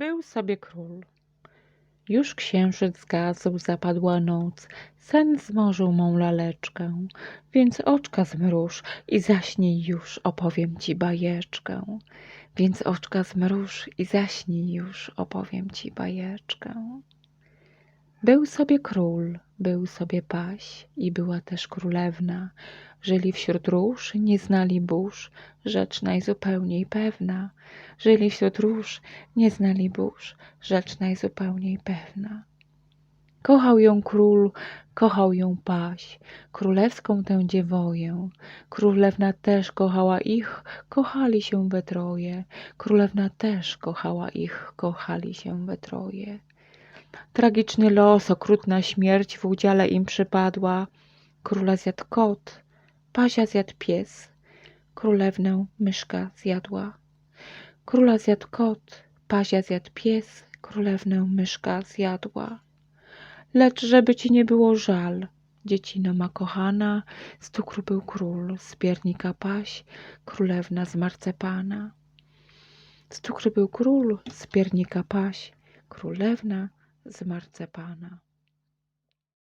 Był sobie król. Już księżyc zgasł, zapadła noc, sen zmorzył mą laleczkę, więc oczka zmruż i zaśnij już, opowiem ci bajeczkę. Więc oczka zmruż i zaśnij już, opowiem ci bajeczkę. Był sobie król, był sobie paś i była też królewna. Żyli wśród róż, nie znali burz, rzecz najzupełniej pewna. Żyli wśród róż, nie znali burz, rzecz najzupełniej pewna. Kochał ją król, kochał ją paś, królewską tę dziewoję. Królewna też kochała ich, kochali się we troje. Królewna też kochała ich, kochali się we troje. Tragiczny los, okrutna śmierć w udziale im przypadła. Króla zjadł kot, Pazia zjadł pies, królewnę myszka zjadła. Króla zjadł kot, Pazia zjadł pies, królewnę myszka zjadła. Lecz żeby ci nie było żal, dziecino ma kochana, z cukru był król, z piernika paś, królewna z marcepana. Z cukru był król, z piernika paś, królewna z marcepana.